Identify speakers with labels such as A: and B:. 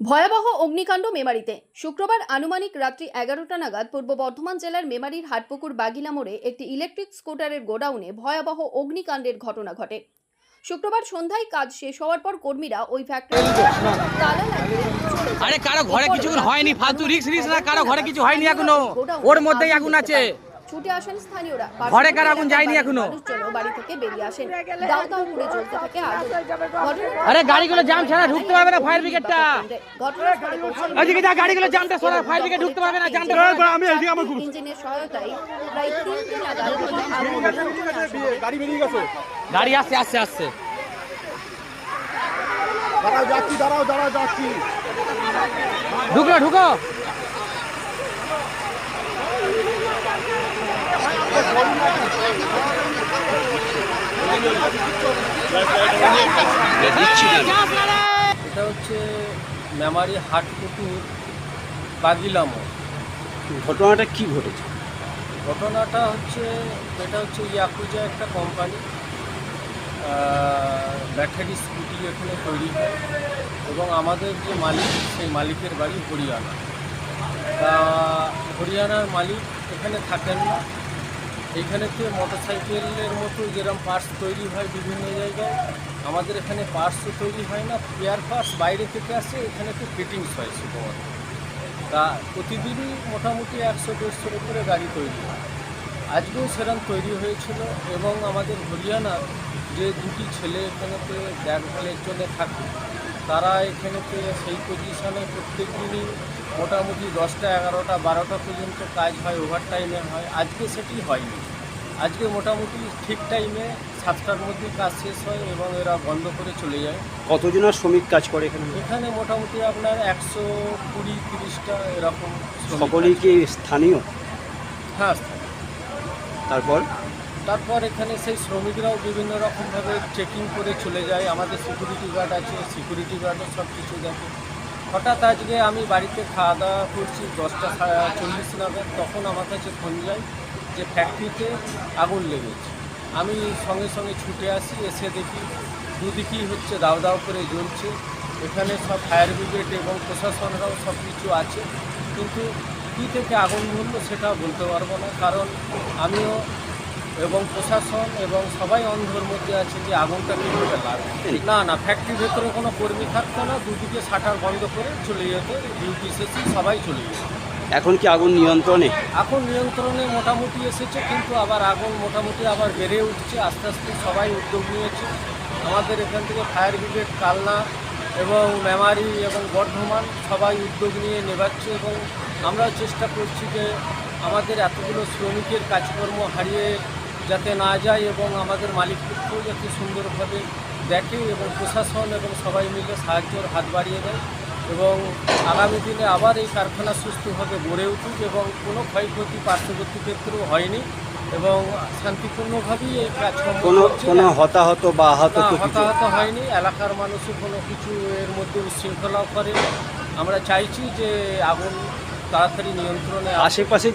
A: ভয়াবহ অগ্নিকাণ্ড মেমারিতে। শুক্রবার আনুমানিক রাত্রি এগারোটা নাগাদ পূর্ব বর্ধমান জেলার মেমারির হাটপুকুর বাগিলা মোড়ে একটি ইলেকট্রিক স্কুটারের গোডাউনে ভয়াবহ অগ্নিকাণ্ডের ঘটনা ঘটে। শুক্রবার সন্ধ্যায় কাজ শেষ হওয়ার পর কর্মীরা ওই ফ্যাক্টরি তালা লাগিয়ে
B: আরে কারও ঘরে কিছু হয়নি ফালতু রিক্স রিক্স না কারও ঘরে কিছু হয়নি এখনও। ওর মধ্যেই আগুন আছে।
A: ছুটে আসেন স্থানীয়রা।
B: ঘরে কার আগুন যায়নি
A: এখনও? বাড়ি থেকে বেরিয়ে আসেন। দাও দাও করে জ্বলতে থাকে আগুন
B: আরে গাড়িগুলো জাম ছাড়া ঢুকতে পারবে না ফায়ার ব্রিগেডটা ওইদিকে যা গাড়িগুলো জামটা সরা ফায়ার ব্রিগেড ঢুকতে পারবে না জামটা
C: আমি এদিকে আমার
A: ইঞ্জিনের সহায়তায় প্রায় তিনটে নাগাদ।
C: গাড়ি বেরিয়ে গেছে।
B: গাড়ি আসছে আসছে আসছে।
C: দাঁড়াও যাচ্ছি দাঁড়াও দাঁড়াও যাচ্ছি।
B: ঢুকলো ঢুকো।
D: এটা হচ্ছে মেমারি হাটপুকুর বাগিলাম
C: ঘটনাটা কি ঘটেছে?
D: ঘটনাটা হচ্ছে এটা হচ্ছে ইয়াকুজা একটা কোম্পানি ব্যাটারি স্কুটি এখানে তৈরি হয় এবং আমাদের যে মালিক সেই মালিকের বাড়ি হরিয়ানা। হরিয়ানার মালিক এখানে থাকেন না। এইখানেতে মোটর সাইকেলের মতো যেরকম পার্টস তৈরি হয় বিভিন্ন জায়গায়, আমাদের এখানে পার্টসও তৈরি হয় না পেয়ার পার্টস বাইরে থেকে আসে, এখানে তো ফিটিংস হয় শুধুমাত্র। তা প্রতিদিনই মোটামুটি একশো, দেড়শোর উপরে গাড়ি তৈরি হয়। আজকেও সেরকম তৈরি হয়েছিল এবং আমাদের হরিয়ানার যে দুটি ছেলে এখানেতে দেখভালের জন্য থাকে, তারা এখানেতে সেই পজিশনে প্রত্যেক দিনই মোটামুটি দশটা এগারোটা বারোটা পর্যন্ত কাজ হয় ওভার টাইমে হয়। আজকে সেটি হয়নি। আজকে মোটামুটি ঠিক টাইমে সাতটার মধ্যে কাজ শেষ হয় এবং এরা বন্ধ করে চলে যায়।
C: কতজনের শ্রমিক কাজ করে এখানে?
D: এখানে মোটামুটি আপনার একশো কুড়ি তিরিশটা এরকম
C: সকলেই কি স্থানীয়?
D: হ্যাঁ
C: তারপর?
D: তারপর এখানে সেই শ্রমিকরাও বিভিন্ন রকমভাবে চেকিং করে চলে যায়। আমাদের সিকিউরিটি গার্ড আছে সিকিউরিটি গার্ডও সব কিছু দেখে। হঠাৎ আজকে আমি বাড়িতে খাওয়া দাওয়া করছি, দশটা চল্লিশ নাগাদ, তখন আমার কাছে ফোন যায় যে ফ্যাক্টরিতে আগুন লেগেছে। আমি সঙ্গে সঙ্গে ছুটে আসি, এসে দেখি দুদিকেই হচ্ছে দাও দাও করে জ্বলছে। এখানে সব ফায়ার ব্রিগেড এবং প্রশাসনরাও সব কিছু আছে। কিন্তু কী থেকে আগুন ধরলো সেটা বলতে পারব না, কারণ আমিও এবং প্রশাসন এবং সবাই অন্ধর মধ্যে আছে যে আগুনটা কীভাবে লাগবে। না না ফ্যাক্টরির ভেতরে কোনো কর্মী থাকতো না দুদিকে শাটার বন্ধ করে চলে যেত ডিউটি শেষে সবাই চলে যেত।
C: এখন কি আগুন নিয়ন্ত্রণে?
D: এখন নিয়ন্ত্রণে মোটামুটি এসেছে কিন্তু আবার আগুন মোটামুটি আবার বেড়ে উঠছে আস্তে আস্তে সবাই উদ্যোগ নিয়েছে। আমাদের এখান থেকে ফায়ার ব্রিগেড কালনা এবং মেমারি এবং বর্ধমান সবাই উদ্যোগ নিয়ে নেবাচ্ছে এবং আমরাও চেষ্টা করছি যে আমাদের এতগুলো শ্রমিকের কাজকর্ম হারিয়ে যাতে না যায় এবং আমাদের মালিক পক্ষও যাতে সুন্দরভাবে দেখে এবং প্রশাসন এবং সবাই মিলে সাহায্যের হাত বাড়িয়ে দেয় এবং আগামী দিনে আবার এই কারখানা সুস্থভাবে গড়ে উঠুক এবং কোনো ক্ষয়ক্ষতি পার্শ্ববর্তী ক্ষেত্রেও হয়নি এবং শান্তিপূর্ণভাবেই এই কাজ
C: কোনো কোনো হতাহত বা আহত
D: হতাহত হয়নি। এলাকার মানুষও কোনো কিছু এর মধ্যে উচ্ছৃঙ্খলাও করে আমরা চাইছি যে আগুন তাড়াতাড়ি নিয়ন্ত্রণে
C: আশেপাশে